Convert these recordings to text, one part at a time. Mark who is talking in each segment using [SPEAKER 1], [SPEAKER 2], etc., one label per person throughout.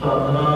[SPEAKER 1] 好，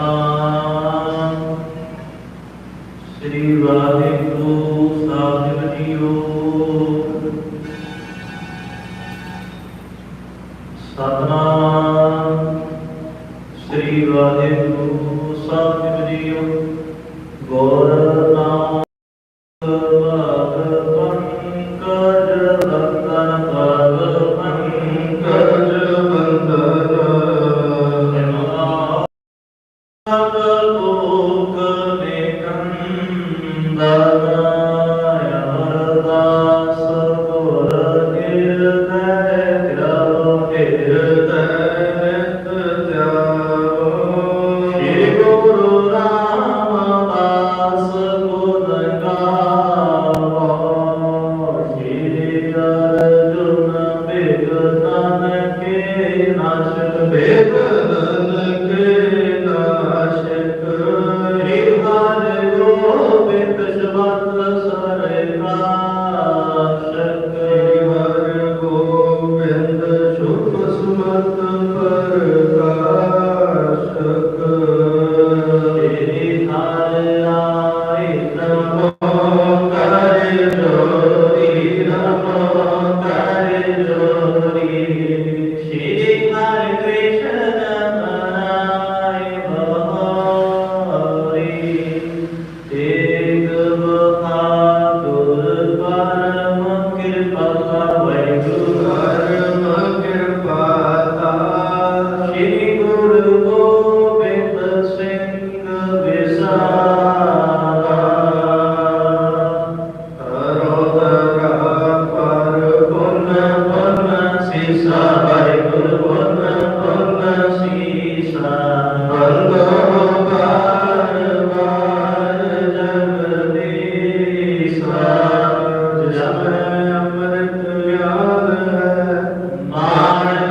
[SPEAKER 1] Hare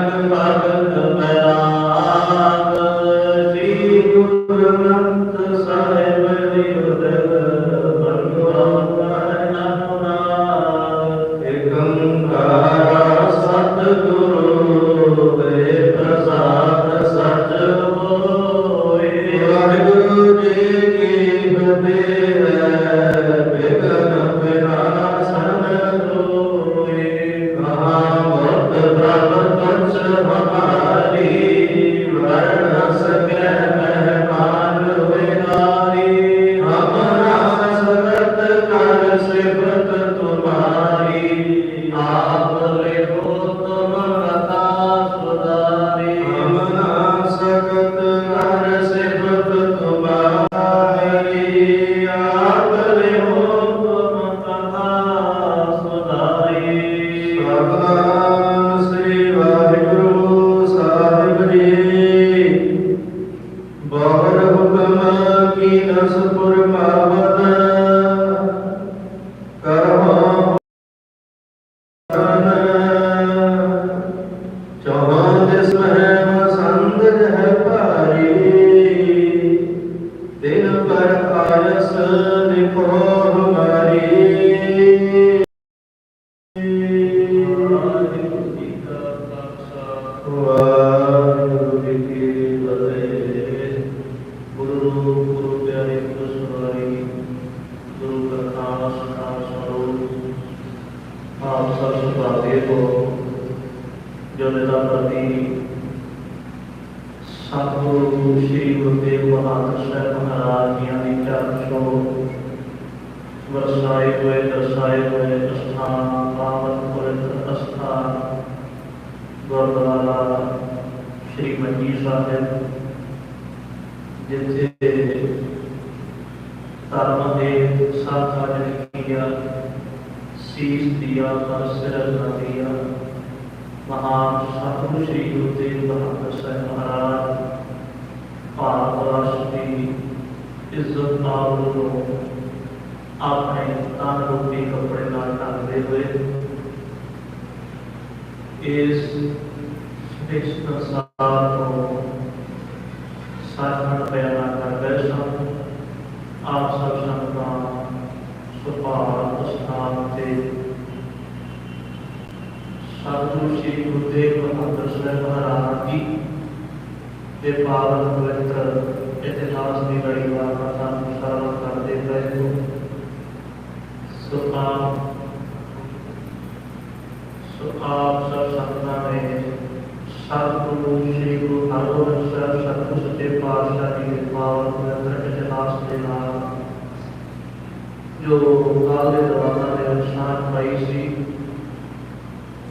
[SPEAKER 1] Padre سیس دیا پر سرزا دیا وہاں ٹھاکر شری الدین بہادر صاحب مہاراج اور کی عزت نال کو اپنے تن روپی کپڑے نال ڈالتے ہوئے اس بچ ਸਤਿਗੁਰੂ ਸ੍ਰੀ ਗੁਰੂ ਤੇਗ ਬਹਾਦਰ ਸਾਹਿਬ ਮਹਾਰਾਜ ਜੀ ਦੇ ਪਾਵਨ ਪਵਿੱਤਰ ਇਤਿਹਾਸ ਦੀ ਲੜੀ ਦਾ ਕਥਾ ਸਾਰਾ ਕਰਦੇ ਪਏ ਹੋ। ਸੁਖਾ ਸੁਖਾਪ ਸਰ ਸਤਨਾ ਨੇ ਸਤਿਗੁਰੂ ਸ੍ਰੀ ਗੁਰੂ ਹਰਗੋਬਿੰਦ ਸਾਹਿਬ ਸਤਿਗੁਰ ਸੱਚੇ ਪਾਤਸ਼ਾਹ ਜੀ ਦੇ ਪਾਵਨ ਪਵਿੱਤਰ ਇਤਿਹਾਸ ਦੇ ਨਾਲ ਜੋ ਕਾਲੇ ਦਰਵਾਜ਼ਾ ਦੇ ਅਨੁਸਾਰ ਪਈ ਸੀ।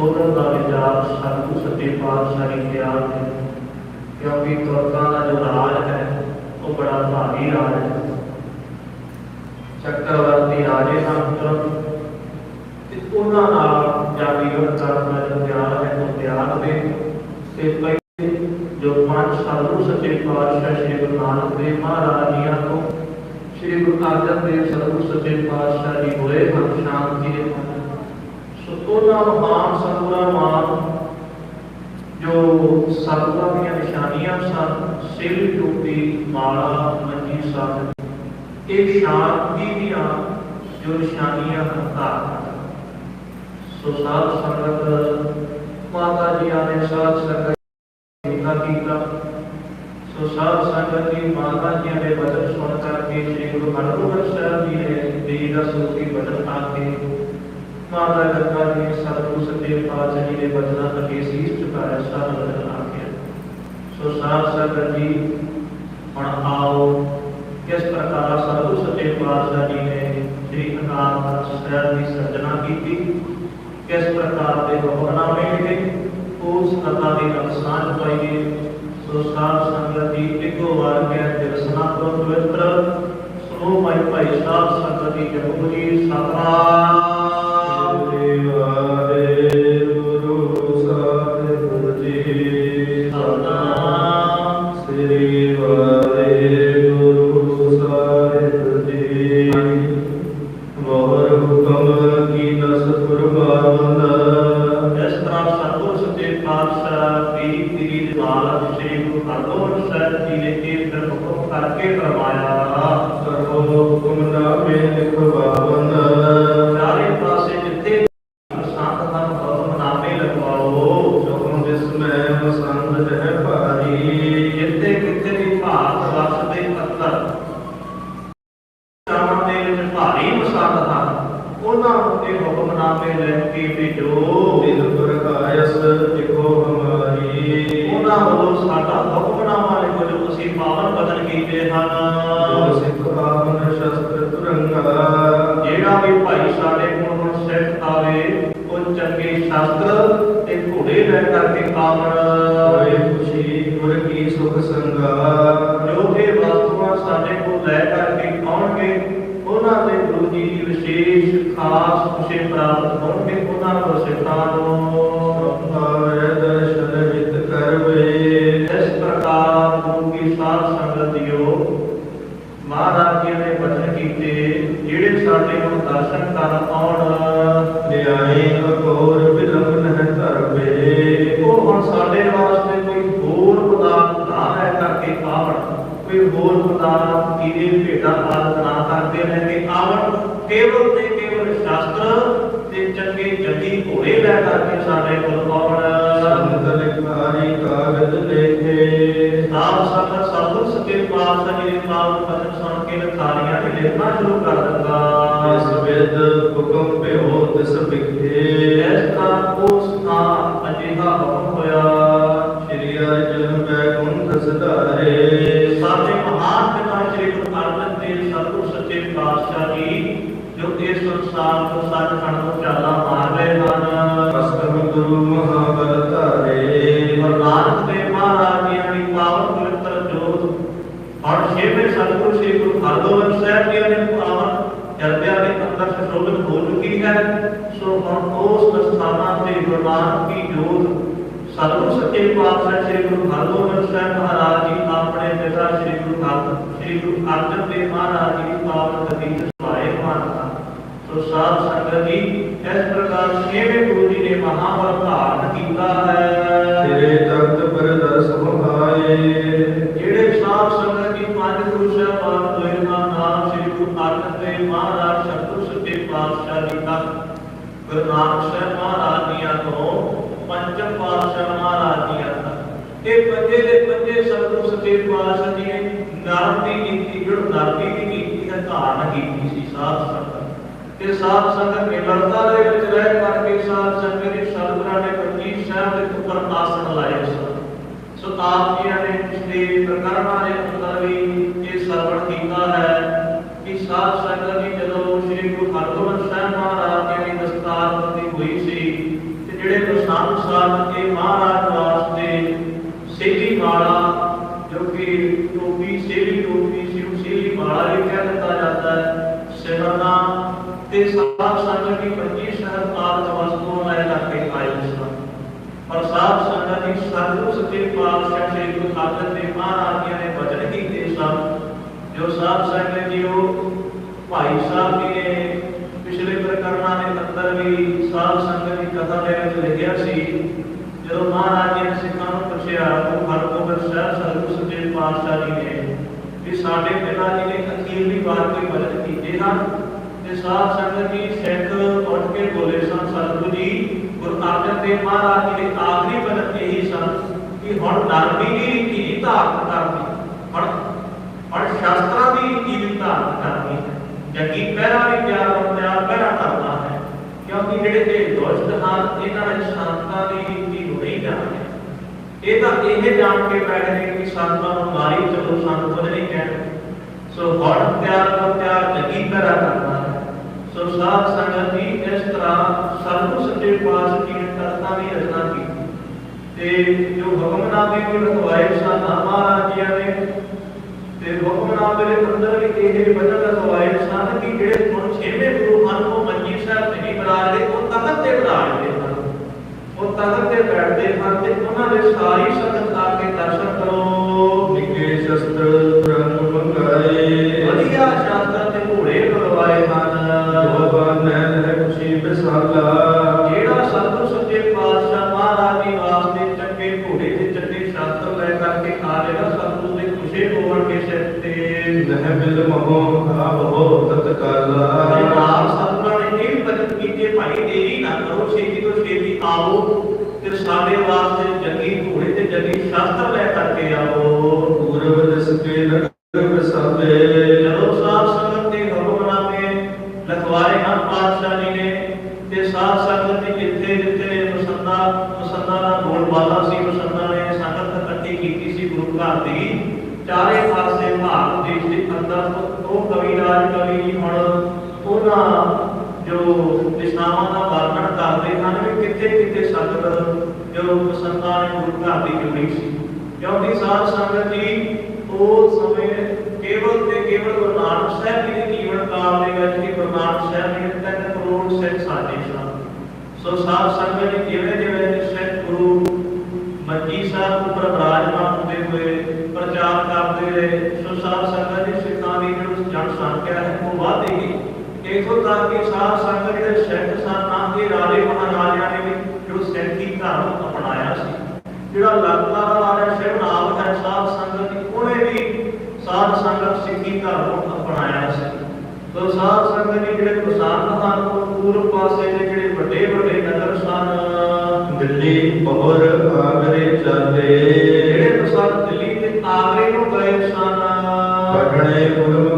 [SPEAKER 1] سولہ نامجات سرکو ستے پادشاہ اختیار ہے۔ کیونکہ ترکاں کا جو راج ہے، وہ بڑا بھاری راج ہے۔ چکرورتی راجے سن ترک انہوں جاگیرت کرنا جو تیار ہے، وہ تیار دے سے پہلے جو پانچ سرکو ستے پادشاہ شری گرو نانک دیو مہاراج جی کو، شری گرو نانک دیو سرکو ستے پادشاہ جی ہوئے، ہم شانتی ہیں ਸੋ ਉਹਨਾਂ ਮਹਾਨ ਸਤਿਗੁਰਾਂ ਮਾਨ, ਜੋ ਸਤਿਗੁਰਾਂ ਦੀਆਂ ਨਿਸ਼ਾਨੀਆਂ ਸਨ, ਸਿਰ ਟੋਪੀ ਮਾਲਾ ਮੰਜੀ ਸਾਹਿਬ ਇਹ ਸ਼ਾਂਤੀ ਦੀਆਂ ਜੋ ਨਿਸ਼ਾਨੀਆਂ ਹਨ ਸੋ ਸਾਧ ਸੰਗਤ, ਮਾਤਾ ਜੀ ਆਨੇ ਸਾਧ ਸੰਗਤ ਦੇਖਾ ਕੀਤਾ। ਸੋ ਸਾਧ ਸੰਗਤ ਜੀ, ਮਾਤਾ ਜੀ ਦੇ ਬਚਨ ਸੁਣ ਕਰਕੇ ਸ੍ਰੀ ਗੁਰੂ ਹਰਗੋਬਿੰਦ ਸਾਹਿਬ ਜੀ ਨੇ ਦੇਹ ਦਾ ਸੂਤੀ ਬਚਨ ਆ ਕੇ ਮਾਤਾ ਗੰਗਾ ਜੀ ਨੇ ਸਤਿਗੁਰੂ ਸੱਚੇ ਪਾਤਸ਼ਾਹ ਜੀ ਦੇ ਬਚਨਾਂ ਅੱਗੇ ਸੀਸ ਝੁਕਾਇਆ ਸਾਧ ਬਚਨ ਆ ਕੇ ਸੋ ਸਾਧ ਸੰਗਤ ਜੀ, ਹੁਣ ਆਓ। ਕਿਸ ਪ੍ਰਕਾਰ ਸਤਿਗੁਰੂ ਸੱਚੇ ਪਾਤਸ਼ਾਹ ਜੀ ਨੇ ਸ੍ਰੀ ਅਕਾਲ ਤਖਤ ਸਾਹਿਬ ਦੀ ਸਿਰਜਣਾ ਕੀਤੀ, ਕਿਸ ਪ੍ਰਕਾਰ ਦੇ ਹੁਕਮਨਾਮੇ ਲਿਖੇ ਉਸ ਕਥਾ ਦੀ ਅਨਸਾਨ ਪਾਈਏ ਸੋ ਸਾਧ ਸੰਗਤ ਜੀ, ਇੱਕੋ ਵਾਰ ਕੇ ਦਿਵਸਨਾ ਤੋਂ ਪਵਿੱਤਰ, ਸੋ ਮਾਈ ਭਾਈ ਸਾਧ ਸੰਗਤ ਜੀ, ਜਪੋ ਜੀ ਸਤਨਾਮ ਸਤਨਾਮ ਤੇ ਘੋੜੇ ਲੈ ਕਰਕੇ ਕਾਮਣ ਜੋ ਇਹ ਵਸਤੂਆਂ ਸਾਡੇ ਕੋਲ ਲੈ ਕਰਕੇ ਮਾਲੂ ਕਰਦਾ ਇਸ ਵਿਦ
[SPEAKER 2] ਹੁਕਮ ਪੇ ਹੋ ਤਿਸ ਵਿਖੇ
[SPEAKER 1] ਇਸ ਦਾ ਉਸ ਦਾ ਅਜਿਹਾ ਹੁਕਮ ਹੋਇਆ
[SPEAKER 2] ਸ੍ਰੀ ਅਰਜਨ ਬੈਕੁੰਠ ਸਦਾਰੇ
[SPEAKER 1] ਸਾਡੇ ਮਹਾਨ ਪਿਤਾ ਸ੍ਰੀ ਗੁਰੂ ਅਰਜਨ ਦੇ ਸਤਿਗੁਰ ਸੱਚੇ ਪਾਤਸ਼ਾਹ ਜੀ ਜੋ ਇਸ ਸੰਸਾਰ ਤੋਂ ਸਾਡ ਖੰਡ ਨੂੰ ਚਾਲਾ ਮਾਰ ਰਹੇ ਹਨ
[SPEAKER 2] ਅਸਤਮ ਗੁਰੂ ਮਹਾਬਲ ਧਾਰੇ
[SPEAKER 1] ਮਰਨਾਂ ਤੇ ਮਹਾਰਾਜ ਦੀ ਪਾਵਨ ਪਵਿੱਤਰ ਜੋਤ ਔਰ ਛੇਵੇਂ ਸਤਿਗੁਰ ਸ੍ਰੀ ਗੁਰੂ ਹਰਗੋਬਿੰਦ ضرورت ہو چکی ہے سو ہم اس دستانہ سے قربان کی جوت سالوں سچے پاتشاہ شری گرو ہرگوبند صاحب مہاراج جی اپنے پتا شری گرو ہر شری گرو ارجن دیو مہاراج جی پاون گتی سوائے مانتا تو ساتھ سنگت جی
[SPEAKER 2] اس پرکار چھویں گرو جی
[SPEAKER 1] نے مہاپرتھان کیتا ہے ਪੰਜੇ ਦੇ ਪੰਜੇ ਸਤਿਗੁਰੂ ਸੱਚੇ ਪਾਤਸ਼ਾਹ ਜੀ ਨੇ ਨਰਮ ਦੀ ਨੀਤੀ ਜੋ ਨਰਮੀ ਦੀ ਨੀਤੀ ਹੈ ਧਾਰਨ ਕੀਤੀ ਸੀ ਸਾਧ ਸੰਗਤ। ਤੇ ਸਾਧ ਸੰਗਤ ਨਿਮਰਤਾ ਦੇ ਵਿੱਚ ਰਹਿ ਕਰਕੇ ਸਾਧ ਸੰਗਤ ਦੇ ਸਤਿਗੁਰਾਂ ਨੇ ਪੰਜੀ ਸਾਹਿਬ ਦੇ ਉੱਪਰ ਆਸਣ ਲਾਏ ਸਨ। ਸੋ ਆਪ ਜੀ ਨੇ ਪਿਛਲੇ ਪ੍ਰਕਰਮਾਂ ਦੇ ਅੰਦਰ ਵੀ ਇਹ ਸਰਵਣ ਕੀਤਾ ਹੈ ਕਿ ਸਾਧ ਸੰਗਤ ਜੀ ਜਦੋਂ ਸ੍ਰੀ ਗੁਰੂ ਹਰਗੋਬਿੰਦ ਸਾਹਿਬ ਮਹਾਰਾਜ ਜੀ ਦੀ ਦਸਤਾਰ ਬੰਦੀ ਹੋਈ ਸੀ, ਤੇ ਜਿਹੜੇ ਪ੍ਰਸੰਗ ਸਨ ਇਹ ਮਹਾਰਾਜ ਹੈ ਤੇ ਸਾਧ ਸੰਗਤ ਦੀ ਪੰਜੀ ਸਹਿਬ ਆਦਿ ਵਸਤੂਆਂ ਲੈ ਕੇ ਆਏ ਸਨ ਪਰ ਸਾਧ ਸੰਗਤ ਜੀ ਸਤਿਗੁਰੂ ਸੱਚੇ ਪਾਤਸ਼ਾਹ ਸ੍ਰੀ ਗੁਰੂ ਅਰਜਨ ਦੇਵ ਮਹਾਰਾਜ ਨੇ ਬਚਨ ਕੀਤੇ ਸਨ। ਜੋ ਸਾਧ ਸੰਗਤ ਜੀ ਉਹ ਭਾਈ ਸਾਹਿਬ ਜੀ ਨੇ ਪਿਛਲੇ ਪ੍ਰਕਰਮਾਂ ਦੇ ਅੰਦਰ ਵੀ ਸਾਧ ਸੰਗਤ ਦੀ ਕਥਾ ਦੇ ਵਿੱਚ ਲਿਖਿਆ ਸੀ, ਜਦੋਂ ਮਹਾਰਾਜ ਜੀ ਨੇ ਸਿੱਖਾਂ ਨੂੰ ਪੁੱਛਿਆ ਗੁਰੂ ਹਰਗੋਬਿੰਦ ਸਾਹਿਬ ਸਤਿਗੁਰੂ ਸੱਚੇ ਪਾਤਸ਼ਾਹ ਜੀ ਨੇ ਵੀ ਸਾਡੇ ਪਿਤਾ ਜੀ ਨੇ ਅਖੀਰਲੀ ਵਾਰ ਕੋਈ ਬਚਨ ਕੀਤੇ ਹਨ ਤੇ ਸਾਧ ਸੰਗਤ ਜੀ ਸਿੱਖ ਉੱਠ ਕੇ ਬੋਲੇ ਸਨ ਸਤਿਗੁਰੂ ਜੀ ਗੁਰੂ ਅਰਜਨ ਦੇਵ ਮਹਾਰਾਜ ਜੀ ਦੇ ਆਖਰੀ ਬਚਨ ਇਹੀ ਸਨ ਕਿ ਹੁਣ ਨਰਮੀ ਦੀ ਰੀਤੀ ਨਹੀਂ ਧਾਰਨ ਕਰਨੀ ਹੁਣ ਹੁਣ ਸ਼ਾਸਤਰਾਂ ਦੀ ਰੀਤੀ ਵੀ ਧਾਰਨ ਕਰਨੀ ਹੈ ਜੱਗੀ ਪਹਿਰਾ ਵੀ ਪਿਆਰ ਨਾਲ ਪਿਆਰ ਪਹਿਰਾ ਕਰਨਾ ਹੈ ਕਿਉਂਕਿ ਜਿਹੜੇ ਇਹ ਦੁਸ਼ਟ ਹਨ ਇਹਨਾਂ ਵਿੱਚ ਸ਼ਾਂਤਾਂ ਦੀ ਰੀਤੀ ਨੂੰ ਨਹੀਂ ਜਾਣਦੇ ਇਹ ਤਾਂ ਇਹ ਜਾਣ ਕੇ ਬੈਠ ਗਏ ਕਿ ਸੰਤਾਂ ਨੂੰ ਮਾਰੀ ਚਲੋ ਸੋ ਹੜ ਪਿਆਰ ਦਾ ਪਿਆਰ ਜਗੀ ਪੈਰਾ ਕਰਨਾ ਹੈ ਸੋ ਸਾਧ ਸੰਗਤ ਜੀ ਇਸ ਤਰ੍ਹਾਂ ਸਤਿਗੁਰੂ ਸੱਚੇ ਪਾਤਸ਼ਾਹ ਜੀ ਨੇ ਕਰਤਾ ਦੀ ਰਚਨਾ ਕੀਤੀ ਤੇ ਜੋ ਹੁਕਮਨਾਮੇ ਵੀ ਰਖਵਾਏ ਸਨ ਮਹਾਰਾਜ ਜੀ ਨੇ ਤੇ ਹੁਕਮਨਾਮੇ ਦੇ ਅੰਦਰ ਵੀ ਇਹ ਵਚਨ ਰਖਵਾਏ ਸਨ ਕਿ ਜਿਹੜੇ ਹੁਣ ਛੇਵੇਂ ਗੁਰੂ ਹਨ ਉਹ ਮੰਜੀ ਸਾਹਿਬ ਤੇ ਨਹੀਂ ਬਰਾਜਦੇ ਉਹ ਤਖਤ ਤੇ ਬਰਾਜਦੇ ਹਨ ਉਹ ਤਖਤ ਤੇ ਬੈਠਦੇ ਹਨ ਤੇ ਉਹਨਾਂ ਦੇ ਸਾਰੀ ਸੰਗਤ ਵਧੀਆ ਸ਼ਾਸਤਰ ਤੇ ਘੋੜੇ ਬੁਲਵਾਏ ਹਨ?
[SPEAKER 2] ਨੈਣ ਹੈ ਖੁਸ਼ੀ ਬਿਸਾਲਾ
[SPEAKER 1] ਜਿਹੜਾ ਸਤਿਗੁਰ ਸੱਚੇ ਪਾਤਸ਼ਾਹ ਮਹਾਰਾਜ ਜੀ ਵਾਸਤੇ ਚੰਗੇ ਘੋੜੇ ਤੇ ਚੰਗੇ ਸ਼ਾਸਤਰ ਲੈ ਕਰਕੇ ਆ ਜਾਏਗਾ ਸਤਿਗੁਰ ਦੇ ਖੁਸ਼ੇ ਹੋਣ ਕੇ ਸਿਰ ਤੇ।
[SPEAKER 2] ਨਹਿ ਮਿਲ ਮਹੋ ਖਾਬ ਹੋ ਤਤਕਾਲਾ
[SPEAKER 1] ਨਾਲ ਸਤਿਗੁਰਾਂ ਨੇ ਇਹ ਬਚਨ ਕੀਤੇ ਭਾਈ ਦੇਰੀ ਨਾ ਕਰੋ ਛੇਤੀ ਤੋਂ ਛੇਤੀ ਆਓ ਤੇ ਸਾਡੇ ਵਾਸਤੇ ਜੰਗੀ ਘੋੜੇ ਤੇ ਜੰਗੀ ਸ਼ਾਸਤਰ ਲੈ ਕਰਕੇ ਆਓ।
[SPEAKER 2] ਪੂਰਬ ਦਿਸ ਕੇ ਨਗਰ ਵਸਾਵੇ
[SPEAKER 1] ਜਦੋਂ ਸਾਧ ਸੰਗਤ ਦੇ ਹੁਕਮਨਾਮੇ ਲਿਖਵਾਏ ਹਨ ਪਾਤਸ਼ਾਹ ਜੀ ਨੇ ਤੇ ਸਾਧ ਸੰਗਤ ਦੀ ਜਿੱਥੇ ਜਿੱਥੇ ਮਸੰਦਾ ਮਸੰਦਾ ਦਾ ਬੋਲਬਾਲਾ ਸੀ ਮਸੰਦਾ ਨੇ ਸੰਗਤ ਇਕੱਠੀ ਕੀਤੀ ਸੀ ਗੁਰੂ ਘਰ ਦੀ ਚਾਰੇ ਪਾਸੇ ਭਾਰਤ ਦੇਸ਼ ਦੇ ਅੰਦਰ ਉਹ ਕਵੀ ਰਾਜ ਕਵੀ ਜੀ ਹੁਣ ਉਹਨਾਂ ਜੋ ਦਿਸ਼ਾਵਾਂ ਦਾ ਵਰਣਨ ਕਰਦੇ ਹਨ ਵੀ ਕਿੱਥੇ ਕਿੱਥੇ ਸੰਗਤ ਜੋ ਮਸੰਦਾ ਨੇ ਗੁਰੂ ਘਰ ਦੀ ਜੁੜੀ ਸੀ ਕਿਉਂਕਿ ਸਾਧ ਸੰਗਤ ਜੀ ਉਹ ਸਮੇਂ ਕੇਵਲ ਤੇ ਕੇਵਲ ਗੁਰੂ ਨਾਨਕ ਸਾਹਿਬ ਜੀ ਦੇ ਜੀਵਨ ਕਾਲ ਦੇ ਵਿੱਚ ਹੀ ਗੁਰੂ ਨਾਨਕ ਸਾਹਿਬ ਜੀ ਨੇ ਤਿੰਨ ਕਰੋੜ ਸਿੱਖ ਸਾਜੇ ਸਨ ਸੋ ਸਾਧ ਸੰਗਤ ਜੀ ਜਿਵੇਂ ਜਿਵੇਂ ਸਿੱਖ ਗੁਰੂ ਮੰਜੀ ਸਾਹਿਬ ਉੱਪਰ ਬਰਾਜਮਾਨ ਹੁੰਦੇ ਹੋਏ ਪ੍ਰਚਾਰ ਕਰਦੇ ਰਹੇ, ਸੋ ਸਾਧ ਸੰਗਤ ਜੀ ਸਿੱਖਾਂ ਦੀ ਜਿਹੜੀ ਜਨ ਸੰਖਿਆ ਹੈ, ਉਹ ਵਧੇਗੀ ਇਥੋਂ ਤੱਕ ਕਿ ਸਾਧ ਸੰਗਤ ਜਿਹੜੇ ਸਿੱਖ ਸਨ ਨਾ ਕਿ ਰਾਜੇ ਮਹਾਰਾਜਿਆਂ ਨੇ ਵੀ ਜੋ ਸਿੱਖੀ ਧਰਮ ਅਪਣਾਇਆ ਸੀ, ਜਿਹੜਾ ਲੰਕਾ ਦਾ ਰਾਜਾ ਸ਼ਿਵਨਾਮ ਹੈ, ਸਾਧ ਸੰਗਤ ਦੀ ਉਹਨੇ ਵੀ ਸਾਧ ਸੰਗਤ ਸਿੱਖੀ ਧਰਮ ਨੂੰ ਅਪਣਾਇਆ ਸੀ। ਤੋ ਸਾਧ ਸੰਗਤ ਦੇ ਜਿਹੜੇ ਪ੍ਰਸਾਦ ਹਨ ਉਹ ਪੂਰਬ ਪਾਸੇ ਦੇ ਜਿਹੜੇ ਵੱਡੇ ਵੱਡੇ ਨਗਰ ਸਨ
[SPEAKER 2] ਦਿੱਲੀ ਬਹੁਰ ਆਗਰੇ ਚਾਲੇ
[SPEAKER 1] ਜਿਹੜੇ ਪ੍ਰਸਾਦ ਦਿੱਲੀ ਤੇ ਆਗਰੇ ਨੂੰ ਗਏ ਸਨ।
[SPEAKER 2] ਪਟਣੇ ਗੁਰਮੁਖ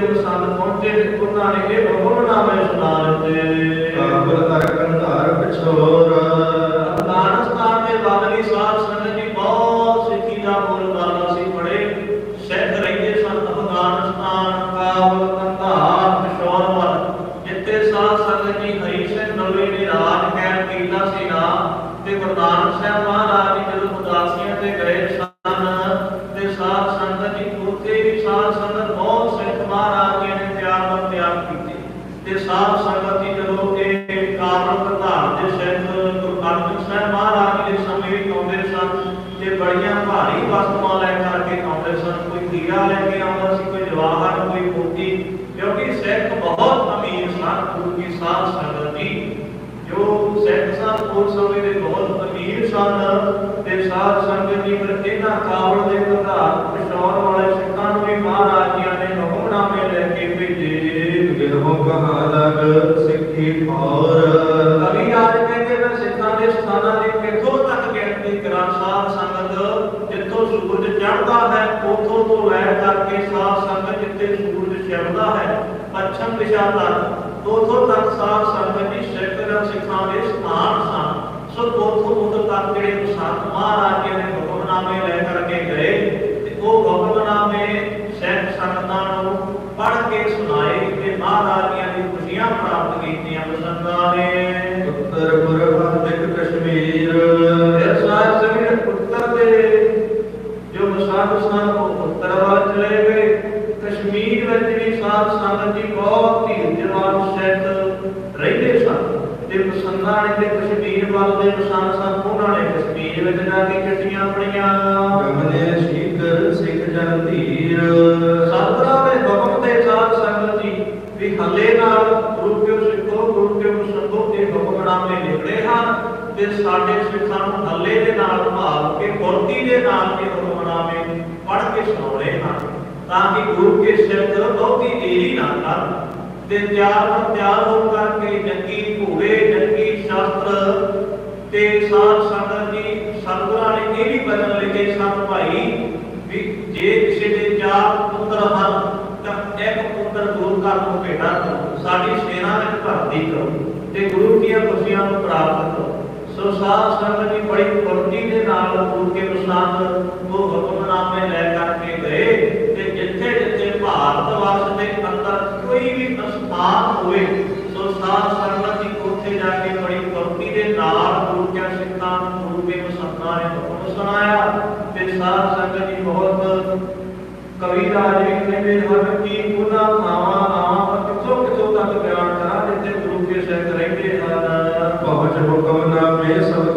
[SPEAKER 1] ਉਥੇ ਉਥੇ ਪਹੁੰਚੇ ਉਹਨਾਂ ਨੇ ਇਹ ਹੁਕਮਨਾਮੇ ਸੁਣਾ ਦਿੱਤੇ।
[SPEAKER 2] ਕਾਬਲ ਕਰ ਕੰਧਾਰ ਪਿਛੋਰ
[SPEAKER 1] ਤੇ ਬੜੀਆਂ ਭਾਰੀ ਵਸਤੂਆਂ ਲੈ ਕਰਕੇ ਆਉਂਦੇ ਸਨ, ਕੋਈ ਹੀਰਾ ਲੈ ਕੇ ਆਉਂਦਾ ਸੀ, ਕੋਈ ਜਵਾਹਰ, ਕੋਈ ਮੋਤੀ ਕਿਉਂਕਿ ਸਿੱਖ ਬਹੁਤ ਅਮੀਰ ਸਨ, ਗੁਰੂ ਕੀ ਸਾਧ ਸੰਗਤ ਜੀ ਜੋ ਸਿੱਖ ਸਨ, ਉਸ ਸਮੇਂ ਦੇ ਬਹੁਤ ਅਮੀਰ ਸਨ ਤੇ ਸਾਧ ਸੰਗਤ ਜੀ ਫਿਰ ਇਹਨਾਂ ਕਾਬਲ ਦੇ ਪ੍ਰਧਾਨ ਪਿਸ਼ੌਰ ਵਾਲੇ ਸਿੱਖਾਂ ਨੂੰ ਵੀ ਮਹਾਰਾਜ ਜੀ ਨੇ ਹੁਕਮਨਾਮੇ ਲੈ ਕੇ ਭੇਜੇ।
[SPEAKER 2] ਗਿਰਹੋਂ ਕਹਾ ਲਗ ਸਿੱਖੀ ਠੌਰ
[SPEAKER 1] ਕਵੀ ਰਾਜ ਕਹਿੰਦੇ ਮੈਂ ਸਿੱਖਾਂ ਦੇ ਸਥਾਨਾਂ ਦੀ ਕਿੱਥੋਂ ਤੱਕ ਗਿਣਤੀ ਕਰਾਂ ਸਾਧ ਸੰਗਤ ਜਿੱਥੋਂ ਸੂਰਜ ਚੜ੍ਹਦਾ ਹੈ ਉਥੋਂ ਤੋਂ ਲੈ ਕਰਕੇ ਸੰਗਤ ਜਿੱਥੇ ਸੂਰਜ ਛਿਪਦਾ ਹੈ, ਪੱਛਮ ਦਿਸ਼ਾ ਤੱਕ, ਉਥੋਂ ਤੱਕ ਸਾਧ ਸੰਗਤ ਦੀ ਸਿੱਖਾਂ ਸਿੱਖਾਂ ਦੇ ਸਥਾਨ ਸਨ। ਸੋ ਉਥੋਂ ਉਦੋਂ ਤੱਕ ਜਿਹੜੇ ਸੰਤ ਮਹਾਰਾਜ ਜੀ ਨੇ ਹੁਕਮਨਾਮੇ ਲੈ ਕਰਕੇ ਗਏ, ਤੇ ਉਹ ਹੁਕਮਨਾਮੇ ਸਿੱਖ ਸੰਗਤਾਂ ਨੂੰ ਪੜ੍ਹ ਕੇ ਸੁਣਾਏ ਤੇ ਮਹਾਰਾਜ ਜੀਆਂ ਦੀ ਖੁਸ਼ੀਆਂ ਪ੍ਰਾਪਤ ਕੀਤੀਆਂ ਬਸੰਤਾਂ ਨੇ।
[SPEAKER 2] ਉੱਤਰ ਪੁਰਬ ਦਿਕ ਕਸ਼ਮੀਰ
[SPEAKER 1] ਫਿਰ ਸਾਧ ਸੰਗਤ ਉੱਤਰ ਦੇ ਜੋ ਮਸਾਦ ਸਨ ਉਹ ਉੱਤਰ ਵੱਲ ਚਲੇ ਗਏ ਕਸ਼ਮੀਰ ਵਿੱਚ ਵੀ ਸਾਧ ਸੰਗਤ ਜੀ ਬਹੁਤ ਧੀਰਜਵਾਨ ਸਿੱਖ ਰਹਿੰਦੇ ਸਨ। ਤੇ ਮਸੰਦਾਂ ਨੇ ਤੇ ਕਸ਼ਮੀਰ ਵੱਲ ਦੇ ਮਸਾਦ ਸਨ ਉਹਨਾਂ ਨੇ ਕਸ਼ਮੀਰ ਵਿੱਚ ਜਾ ਕੇ ਚਿੱਠੀਆਂ ਪੜੀਆਂ
[SPEAKER 2] ਗਮਨੇ ਸ਼ੀਕਰ ਸਿੱਖ ਜਨ ਧੀਰ।
[SPEAKER 1] ਸਤਿਗੁਰਾਂ ਦੇ ਹੁਕਮ ਦੇ ਸਾਧ ਸੰਗਤ ਜੀ ਵੀ ਹੱਲੇ ਨਾਲ ਗੁਰੂ ਪਿਓ ਸਿੱਖੋ ਗੁਰੂ ਪਿਓ ਸੰਗੋ ਹੁਕਮਨਾਮੇ ਲਿਖੜੇ ਹਨ ਤੇ ਸਾਡੇ ਸਿੱਖਾਂ ਨੂੰ ਹੱਲੇ ਦੇ ਨਾਲ ਭਾਵ ਕੇ ਗੁਰਤੀ ਦੇ ਨਾਲ ਇਹ ਹੁਕਮਨਾਮੇ ਪੜ੍ਹ ਕੇ ਸੁਣਾਉਣੇ ਹਨ ਤਾਂ ਕਿ ਗੁਰੂ ਕੇ ਸਿੱਖ ਬਹੁਤੀ ਦੇਰੀ ਨਾ ਕਰਨ ਤੇ ਤਿਆਰ ਬਰ ਤਿਆਰ ਹੋ ਕਰਕੇ ਜੰਗੀ ਘੋੜੇ, ਜੰਗੀ ਸ਼ਸਤਰ ਤੇ ਸਾਧ ਸੰਗਤ ਜੀ ਸਤਿਗੁਰਾਂ ਨੇ ਇਹ ਵੀ ਬਚਨ ਲਿਖੇ ਸਨ ਭਾਈ ਵੀ ਜੇ ਕਿਸੇ ਦੇ ਚਾਰ ਪੁੱਤਰ ਹਨ, ਤਾਂ ਇੱਕ ਪੁੱਤਰ ਗੁਰੂ ਘਰ ਨੂੰ ਭੇਟਾ ਕਰੋ। ਸਾਡੀ ਸੇਨਾ ਵਿੱਚ ਭਰਤੀ ਕਰੋ ਤੇ ਗੁਰੂ ਦੀਆਂ ਖੁਸ਼ੀਆਂ ਨੂੰ ਪ੍ਰਾਪਤ ਕਰੋ। ਸੋ ਸਾਧ ਸੰਗਤ ਜੀ ਬੜੀ ਫੁਰਤੀ ਦੇ ਨਾਲ ਗੁਰੂ ਕੇ ਪ੍ਰਸਾਦ ਉਹ ਹੁਕਮਨਾਮੇ ਲੈ ਕਰਕੇ ਗਏ। عبادت میں اندر کوئی بھی استاد ہوئے تو استاد سرنا کی کوٹھے جا کے بڑی کرتی دے نال گرو کیا سکھاں گرو کے مسنا نے حکم سنایا تے سارا سنگ جی بہت کبھی راج لکھنے دے ہر کی پونا ماں ماں پر کتوں کتوں تک بیان کرا دیتے گرو کے سہت
[SPEAKER 2] رہتے ہر پہنچ حکم
[SPEAKER 1] نہ
[SPEAKER 2] بے
[SPEAKER 1] سب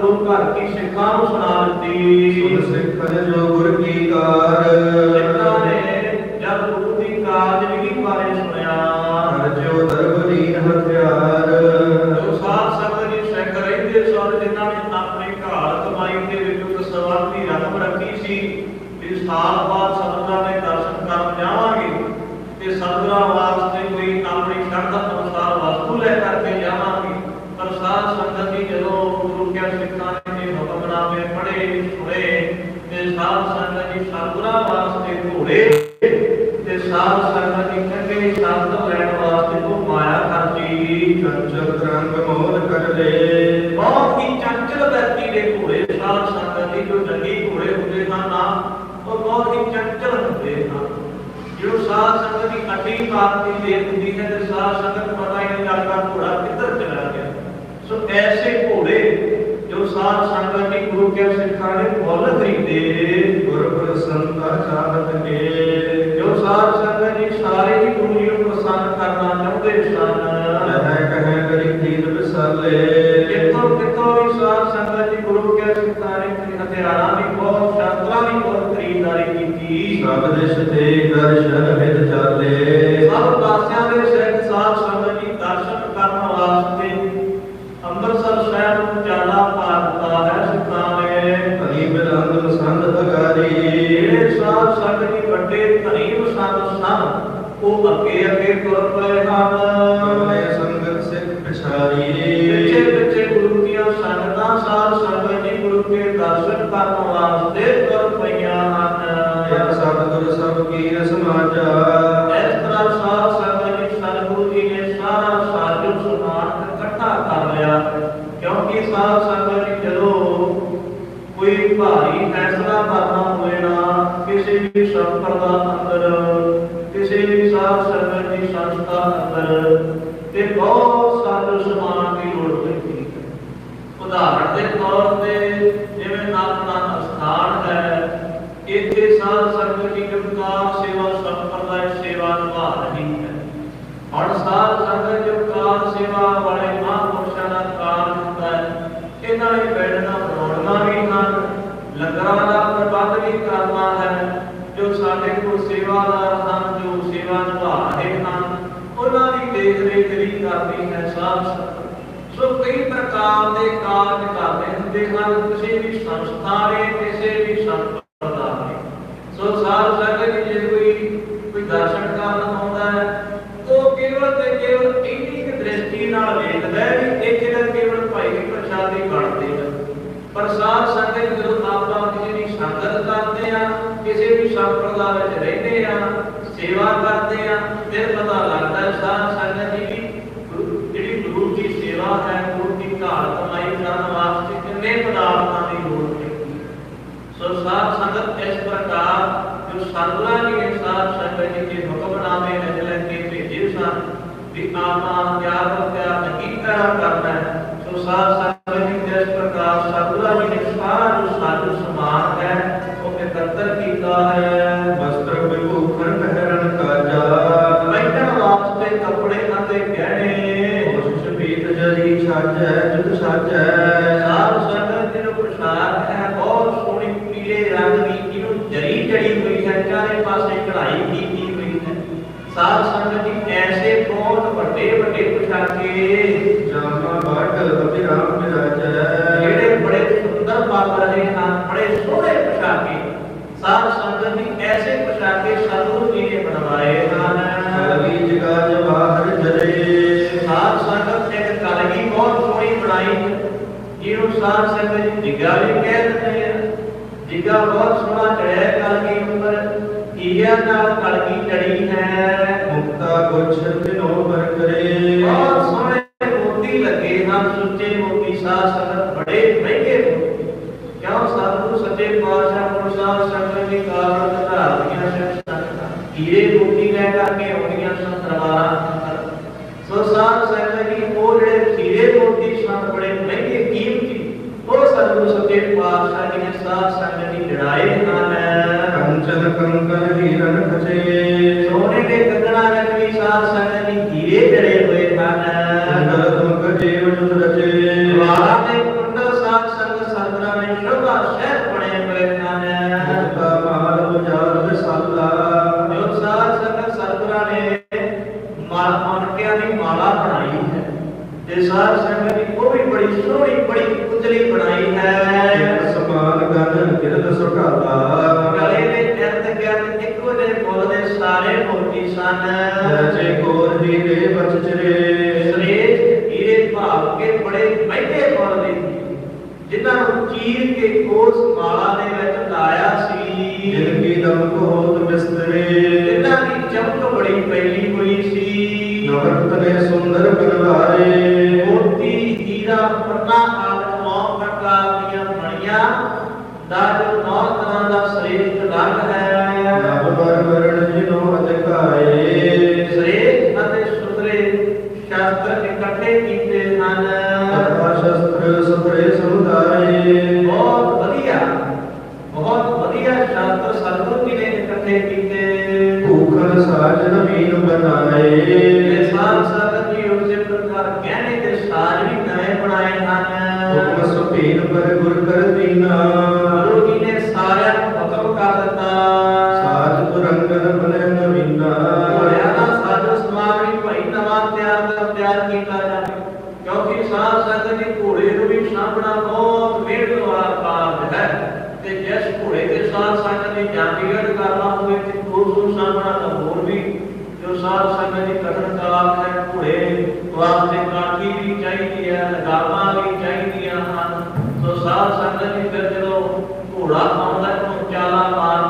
[SPEAKER 1] ਗੁਰੂ ਘਰ ਕੀ ਸਿੱਖਾਂ ਨੂੰ ਸੁਣਾ ਦਿੱਤੀ।
[SPEAKER 2] ਸੁਨ ਸਿੱਖਨ ਜੋ ਗੁਰ ਕੀ ਕਾਰ।
[SPEAKER 1] ਸਿੱਖਾਂ ਨੇ ਜਦ ਗੁਰੂ ਦੀ ਕਾਰਜਵਿਧੀ ਬਾਰੇ ਸੁਣਿਆ।
[SPEAKER 2] ਅਰਜੋ ਦਰਬਲੀਨ ਹਥਿਆਰ।
[SPEAKER 1] ਜੋ ਸਾਧ ਸੰਗਤ ਜੀ ਸਿੱਖ ਰਹਿੰਦੇ ਸਨ ਜਿਨ੍ਹਾਂ ਨੇ ਆਪਣੀ ਘਾਲ ਕਮਾਈ ਦੇ ਵਿੱਚ ਇੱਕ ਸਵਾਲ ਦੀ ਰਕਮ ਰੱਖੀ ਸੀ ਵੀ ਸਾਲ ਬਾਅਦ ਸਤਿਗੁਰਾਂ ਦੇ ਦਰਸ਼ਨ ਕਰਨ ਜਾਵਾਂਗੇ ਤੇ ਸਤਿਗੁਰਾਂ ਵਾਸਤੇ ਕੋਈ ਆਪਣੀ ਸ਼ਰਧਾ ਅਨੁਸਾਰ ਵਸਤੂ ਲੈ ਕਰਕੇ ਜਾਵਾਂਗੇ। ਸਾਧ ਜੀ کیا سکھانے میں میں پڑے تے واسطے تے واسطے تو مایا چنچل کر لے بہت چنچل دے جو چنگی نا تو بہت چنچل جو
[SPEAKER 2] ہے تے پتہ ہی نہیں
[SPEAKER 1] کدھر چلا گیا سو ایسے ਘੋੜੇ ਜੋ ਸਾਧ ਸੰਗਤ ਦੀ ਗੁਰੂ ਕੇ ਸਿੱਖਾਂ ਨੇ ਮੁੱਲ ਖਰੀਦੇ
[SPEAKER 2] ਗੁਰ ਪ੍ਰਸੰਤਾ ਚਾਹਤ ਕੇ
[SPEAKER 1] ਜੋ ਸਾਧ ਸੰਗਤ ਜੀ ਸਾਰੇ ਹੀ ਗੁਰੂ ਜੀ ਨੂੰ ਪ੍ਰਸੰਨ ਕਰਨਾ ਚਾਹੁੰਦੇ ਸਨ
[SPEAKER 2] ਲਹਿ ਕਹੈ ਕਰੀ ਖੀਰ ਵਿਸਾਲੇ
[SPEAKER 1] ਕਿੱਥੋਂ ਕਿੱਥੋਂ ਵੀ ਸਾਧ ਸੰਗਤ ਜੀ ਗੁਰੂ ਕੇ ਸਿੱਖਾਂ ਨੇ ਹਥਿਆਰਾਂ ਦੀ ਬਹੁਤ ਸ਼ਸਤਰਾਂ ਦੀ ਬਹੁਤ ਖਰੀਦਦਾਰੀ ਕੀਤੀ
[SPEAKER 2] ਸਭ ਦਿਸ਼ ਤੇ ਦਰਸ਼ਨ ਹਿਤ
[SPEAKER 1] ਉਹ ਅੱਗੇ ਅੱਗੇ ਤੁਰ ਪਏ ਹਨ। ਮੈਂ ਸੰਗਤ ਸਿੱਖ
[SPEAKER 2] ਪਛਾਰੀ। ਪਿੱਛੇ ਪਿੱਛੇ
[SPEAKER 1] ਗੁਰੂ ਦੀਆਂ ਸੰਗਤਾਂ ਸਾਰ ਸੰਗਤ ਜੀ ਗੁਰੂ ਦੇ ਦਰਸ਼ਨ ਕਰਨ ਵਾਸਤੇ ਤੁਰ ਪਈਆਂ ਹਨ।
[SPEAKER 2] ਇਹ ਸਤਿਗੁਰ ਸਭ ਕੀ ਸਮਾਚਾ
[SPEAKER 1] ਇਸ ਤਰ੍ਹਾਂ ਸਾਰ ਸੰਗਤ ਜੀ ਸਤਿਗੁਰੂ ਜੀ ਨੇ ਸਾਰਾ ਸਾਜੋ ਸਮਾਨ ਇਕੱਠਾ ਕਰ ਲਿਆ। ਕਿਉਂਕਿ ਸਾਰ ਸੰਗਤ ਜੀ ਜਦੋਂ ਕੋਈ ਭਾਰੀ ਫੈਸਲਾ ਕਰਨਾ ਹੋਵੇ ਨਾ ਕਿਸੇ ਵੀ ਸੰਪਰਦਾ ਅੰਦਰ ਤੇ ਬਹੁਤ ਸਾਜੋ ਸਮਾਨ ਦੀ ਲੋੜ ਪੈਂਦੀ ਹੈ ਉਦਾਹਰਣ ਦੇ ਤੌਰ ਤੇ ਜਿਵੇਂ ਆਪਣਾ ਸਥਾਨ ਹੈ ਇੱਥੇ ਸਾਧ ਸੰਗਤ ਦੀ ਜਪਕਾਰ ਸੇਵਾ ਸੰਪਰਦਾਇ ਸੇਵਾ ਨਿਭਾ ਰਹੀ ਹੈ ਹੁਣ ਸਾਧ ਸੰਗਤ ਜਪਕਾਰ ਸੇਵਾ ਵਾਲੇ ਮਹਾਂਪੁਰਸ਼ਾਂ ਦਾ ਕਾਰਨ ਹੁੰਦਾ ਹੈ ਇਹਨਾਂ ਨੇ ਬੈਠਣਾ ਬਣਾਉਣਾ ਵੀ ਹਨ ਲੰਗਰਾਂ ਦਾ ਪ੍ਰਬੰਧ ਵੀ ਕਰਨਾ ਹੈ ਜੋ ਸਾਡੇ ਕੋਲ ਸੇਵਾਦਾਰ ਹਨ ਜੋ ਸੇਵਾ ਨਿਭਾ ਰਹੇ ਹਨ ਉਹਨਾਂ ਦੀ ਦੇਖ ਰੇਖ ਵੀ ਕਰਨੀ ਹੈ ਸਾਧ ਸੋ ਕਈ ਪ੍ਰਕਾਰ ਦੇ ਕਾਰਜ ਕਰਦੇ ਹੁੰਦੇ ਹਨ, ਕਿਸੇ ਵੀ ਸੰਸਥਾ ਨੇ, ਕਿਸੇ ਵੀ ਸੰਪਰਦਾ ਨੇ। ਸੋ ਸਾਧ ਸੰਗਤ ਜੇ ਕੋਈ ਕੋਈ ਦਰਸ਼ਨ ਕਰਨ ਆਉਂਦਾ ਹੈ, ਉਹ ਕੇਵਲ ਤੇ ਕੇਵਲ ਇੰਨੀ ਕੁ ਦ੍ਰਿਸ਼ਟੀ ਨਾਲ ਵੇਖਦਾ ਵੀ ਇਹ ਜਿਹੜਾ ਕੇਵਲ ਭਾਈ ਪ੍ਰਸ਼ਾਦੀ ਬਣਦੇ ਹਨ ਪਰ ਸਾਧ ਸੰਗਤ ਜਦੋਂ ਆਪਾਂ ਕਿਸੇ ਦੀ ਸੰਗਤ ਕਰਦੇ ਆ ਕਿਸੇ ਵੀ ਸੰਪਰਦਾ ਵਿੱਚ ਰਹਿੰਦੇ ਆ ਸੇਵਾ ਕਰਦੇ ਆ ਫਿਰ ਪਤਾ ਲੱਗਦਾ ਸਾਧ کتاب جو سربراہ کے ساتھ سربری کے حکم نامے نجلن کے بھیجے سن بھی آپ کیا کیا عقیدہ کرنا ہے تو ساتھ سربری جس پرکار سربراہ کے ساتھ جو ساتھ سمان ہے وہ اکتر کیتا ہے name of ਸਾਰੇ ਮੋਤੀ ਸਨ ਜੈ
[SPEAKER 2] ਕੋਰ ਹੀ ਦੇ ਬਚ ਚਰੇ
[SPEAKER 1] ਸ੍ਰੇਸ਼ਟ ਹੀਰੇ ਭਾਵ ਕੇ ਬੜੇ ਮਹਿੰਗੇ ਮੁੱਲ ਦੇ ਜਿਨ੍ਹਾਂ ਨੂੰ ਚੀਰ ਕੇ ਉਸ ਮਾਲਾ ਦੇ ਵਿੱਚ ਲਾਇਆ ਸੀ
[SPEAKER 2] ਜਿਨ ਕੀ ਦਮਕ ਹੋਤ ਬਿਸਤਰੇ
[SPEAKER 1] ਜਿਨ੍ਹਾਂ ਦੀ ਚਮਕ ਬੜੀ ਫੈਲੀ ਹੋਈ ਸੀ
[SPEAKER 2] ਨਵਰਤ ਨੇ ਸੁੰਦਰ ਬਨਵਾਰੇ
[SPEAKER 1] ਮੋਤੀ ਹੀਰਾ ਪੰਨਾ ਆਦਿ ਨੌ ਪ੍ਰਕਾਰ ਦੀਆਂ ਮਣੀਆਂ ਦਾ ਜੋ ਨੌ ਤਰ੍ਹਾਂ ਦਾ ਸ੍ਰੇਸ਼ਟ ਰੰਗ ਹੈ
[SPEAKER 2] ਨਵ ਵਰ ਵਰਣ ਜਿਨੋ ਅਜਕਾਏ
[SPEAKER 1] ਸ੍ਰੇਸ਼ਟ ਅਤੇ ਸੁਥਰੇ ਸ਼ਾਸਤਰ ਇਕੱਠੇ ਕੀਤੇ ਹਨ
[SPEAKER 2] ਅਰਥਾ ਸ਼ਸਤਰ ਸਤਰੇ ਸਮੁਦਾਏ
[SPEAKER 1] ਬਹੁਤ ਵਧੀਆ ਬਹੁਤ ਵਧੀਆ ਸ਼ਾਸਤਰ ਸਤਿਗੁਰੂ ਜੀ ਨੇ ਇਕੱਠੇ ਕੀਤੇ
[SPEAKER 2] ਭੂਖਲ ਸਾਜ ਨਵੀਨ ਬਣਾਏ
[SPEAKER 1] ਤੇ ਸਾਧ ਸੰਗਤ ਜੀ ਉਸੇ ਪ੍ਰਕਾਰ ਗਹਿਣੇ ਤੇ ਸਾਜ ਵੀ ਨਵੇਂ ਬਣਾਏ ਹਨ
[SPEAKER 2] ਹੁਕਮ ਸੁਪੀਨ ਪਰ ਗੁਰ ਕਰ ਦੀਨਾ
[SPEAKER 1] ਗੁਰੂ ਜੀ ਨੇ ਸਾਰਿਆਂ ਨੂੰ ਹੁਕਮ ਕਰ ਦਿੱਤਾ ਹੋਇਆ ਨਾ ਸਾਜੋ ਸਮਾਜ ਵਿੱਚ ਭਈ ਨਵਾਂ ਤਿਆਰ ਦਾ ਤਿਆਰ ਕੀਤਾ ਜਾਵੇ। ਕਿਉਂਕਿ ਸਾਧ ਸੰਗਤ ਦੇ ਘੋੜੇ ਨੂੰ ਵੀ ਸਾਹਮਣਾ ਬਹੁਤ ਮਿਹਨਤ ਵਾਲਾ ਕਾਰਜ ਹੈ। ਤੇ ਜਿਸ ਘੋੜੇ ਦੇ ਸਾਧ ਸੰਗਤ ਨੇ ਜਾਂਦੀਗੜ ਕਰਨਾ ਹੋਵੇ ਤੇ ਉਸ ਨੂੰ ਸਾਹਮਣਾ ਤਾਂ ਹੋਰ ਵੀ। ਜੋ ਸਾਧ ਸੰਗਤ ਦੀ ਕਠਨ ਕਾਲ ਹੈ, ਘੋੜੇ ਵਾਸਤੇ ਕਾਠੀ ਵੀ ਚਾਹੀਦੀ ਹੈ, ਲਗਾਵਾਂ ਵੀ ਚਾਹੀਦੀਆਂ ਹਨ। ਸੋ ਸਾਧ ਸੰਗਤ ਦੀ ਫਿਰ ਜਦੋਂ ਘੋੜਾ ਆਉਂਦਾ ਹੈ ਤਾਂ ਚਾਲਾ ਮਾਰ